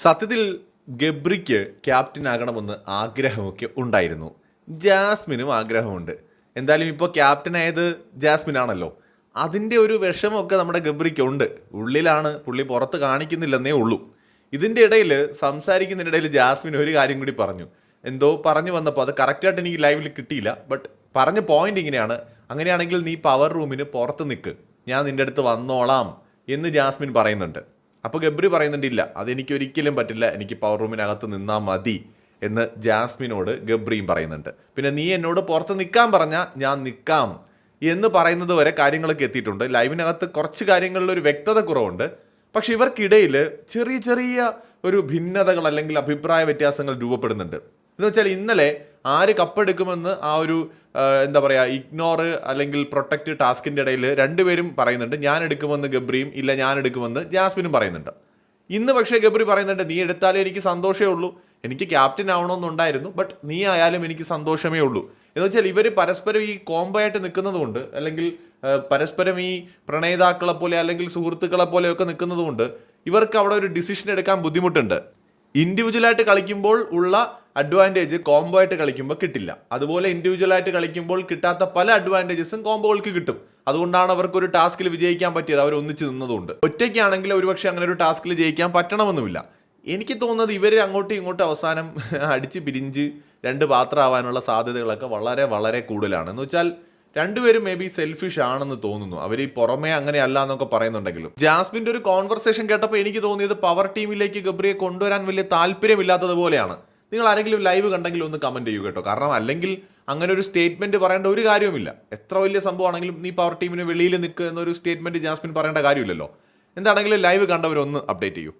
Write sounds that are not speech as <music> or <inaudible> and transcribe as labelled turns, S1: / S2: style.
S1: സത്യത്തിൽ ഗബ്രിക്ക് ക്യാപ്റ്റൻ ആകണമെന്ന് ആഗ്രഹമൊക്കെ ഉണ്ടായിരുന്നു. ജാസ്മിനും ആഗ്രഹമുണ്ട്. എന്തായാലും ഇപ്പോൾ ക്യാപ്റ്റൻ ആയത് ജാസ്മിൻ ആണല്ലോ. അതിന്റെ ഒരു വിഷമമൊക്കെ നമ്മുടെ ഗബ്രിക്കുണ്ട്. ഉള്ളിലാണ് പുള്ളി പുറത്ത് കാണിക്കുന്നില്ലെന്നേ ഉള്ളൂ. ഇതിന്റെ ഇടയിൽ സംസാരിക്കുന്നതിനിടയിൽ ജാസ്മിൻ ഒരു കാര്യം കൂടി പറഞ്ഞു. എന്തോ പറഞ്ഞു വന്നപ്പോൾ അത് കറക്റ്റായിട്ട് എനിക്ക് ലൈവിൽ കിട്ടിയില്ല. ബട്ട് പറഞ്ഞ പോയിന്റ് ഇങ്ങനെയാണ്. അങ്ങനെയാണെങ്കിൽ നീ പവർ റൂമിന് പുറത്ത് നിൽക്ക് ഞാൻ നിന്റെ അടുത്ത് വന്നോളാം എന്ന് ജാസ്മിൻ പറയുന്നുണ്ട്. അപ്പോൾ ഗബ്രി പറയുന്നുണ്ടില്ല അതെനിക്ക് ഒരിക്കലും പറ്റില്ല. എനിക്ക് പവർ റൂമിനകത്ത് നിന്നാൽ മതി. എന്ന് ജാസ്മിനോട് ഗബ്രിയും പറയുന്നുണ്ട്. പിന്നെ നീ എന്നോട് പുറത്ത് നിൽക്കാൻ പറഞ്ഞാൽ ഞാൻ നിൽക്കാം എന്ന് പറയുന്നത് വരെ കാര്യങ്ങളൊക്കെ എത്തിയിട്ടുണ്ട്. ലൈവിനകത്ത് കുറച്ച് കാര്യങ്ങളിൽ ഒരു വ്യക്തത കുറവുണ്ട്. പക്ഷെ ഇവർക്കിടയിൽ ചെറിയ ചെറിയ ഒരു ഭിന്നതകൾ അല്ലെങ്കിൽ അഭിപ്രായ വ്യത്യാസങ്ങൾ രൂപപ്പെടുന്നുണ്ട്. എന്ന് വെച്ചാൽ ഇന്നലെ ആര് കപ്പെടുക്കുമെന്ന് ആ ഒരു എന്താ പറയുക ഇഗ്നോർ അല്ലെങ്കിൽ പ്രൊട്ടക്റ്റ് ടാസ്കിന്റെ ഇടയിൽ രണ്ടുപേരും പറയുന്നുണ്ട്. ഞാൻ എടുക്കുമെന്ന് ഗബ്രിയും ഇല്ല ഞാൻ എടുക്കുമെന്ന് ജാസ്മിനും പറയുന്നുണ്ട്. ഇന്ന് പക്ഷേ ഗബ്രി പറയുന്നുണ്ട് നീ എടുത്താലേ എനിക്ക് സന്തോഷമേ ഉള്ളൂ. എനിക്ക് ക്യാപ്റ്റൻ ആവണമെന്നുണ്ടായിരുന്നു ബട്ട് നീ ആയാലും എനിക്ക് സന്തോഷമേ ഉള്ളൂ. എന്ന് വെച്ചാൽ ഇവർ പരസ്പരം ഈ കോമ്പായിട്ട് നിൽക്കുന്നതുകൊണ്ട് നിൽക്കുന്നത് കൊണ്ട് അല്ലെങ്കിൽ പരസ്പരം ഈ പ്രണയിതാക്കളെ പോലെ അല്ലെങ്കിൽ സുഹൃത്തുക്കളെ പോലെയൊക്കെ നിൽക്കുന്നതുകൊണ്ട് ഇവർക്ക് അവിടെ ഒരു ഡിസിഷൻ എടുക്കാൻ ബുദ്ധിമുട്ടുണ്ട്. ഇൻഡിവിജ്വലായിട്ട് കളിക്കുമ്പോൾ ഉള്ള അഡ്വാന്റേജ് കോംബോ ആയിട്ട് കളിക്കുമ്പോൾ കിട്ടില്ല. അതുപോലെ ഇൻഡിവിജ്വലായിട്ട് കളിക്കുമ്പോൾ കിട്ടാത്ത പല അഡ്വാന്റേജസും കോംബോകൾക്ക് കിട്ടും. അതുകൊണ്ടാണ് അവർക്ക് ഒരു ടാസ്കിൽ വിജയിക്കാൻ പറ്റിയത്. അവർ ഒന്നിച്ച് നിന്നതുകൊണ്ട്. ഒറ്റയ്ക്കാണെങ്കിൽ ഒരുപക്ഷെ അങ്ങനെ ഒരു ടാസ്കിൽ ജയിക്കാൻ പറ്റണമെന്നുമില്ല. എനിക്ക് തോന്നുന്നത് ഇവർ അങ്ങോട്ടും ഇങ്ങോട്ടും അവസാനം <laughs> അടിച്ച് പിരിഞ്ച് രണ്ട് പാത്രമാവാനുള്ള സാധ്യതകളൊക്കെ വളരെ വളരെ കൂടുതലാണ്. എന്ന് വെച്ചാൽ രണ്ടുപേരും മേ ബി സെൽഫിഷ് ആണെന്ന് തോന്നുന്നു. അവർ ഈ പുറമേ അങ്ങനെ അല്ല എന്നൊക്കെ പറയുന്നുണ്ടെങ്കിലും. ജാസ്മിന്റെ ഒരു കോൺവെർസേഷൻ കേട്ടപ്പോൾ എനിക്ക് തോന്നിയത് പവർ ടീമിലേക്ക് ഗബ്രിയെ കൊണ്ടുവരാൻ വലിയ താല്പര്യമില്ലാത്തത് പോലെയാണ് നിങ്ങൾ ആരെങ്കിലും ലൈവ് കണ്ടെങ്കിൽ ഒന്ന് കമന്റ് ചെയ്യൂ കേട്ടോ. കാരണം അല്ലെങ്കിൽ അങ്ങനെ ഒരു സ്റ്റേറ്റ്മെന്റ് പറയേണ്ട ഒരു കാര്യവുമില്ല. എത്ര വലിയ സംഭവമാണെങ്കിലും നീ പവർ ടീമിന് വെളിയിൽ നിൽക്കുക എന്നൊരു സ്റ്റേറ്റ്മെന്റ് ജാസ്മിൻ പറയേണ്ട കാര്യമില്ലല്ലോ. എന്താണെങ്കിലും ലൈവ് കണ്ടവരൊന്ന് അപ്ഡേറ്റ് ചെയ്യൂ.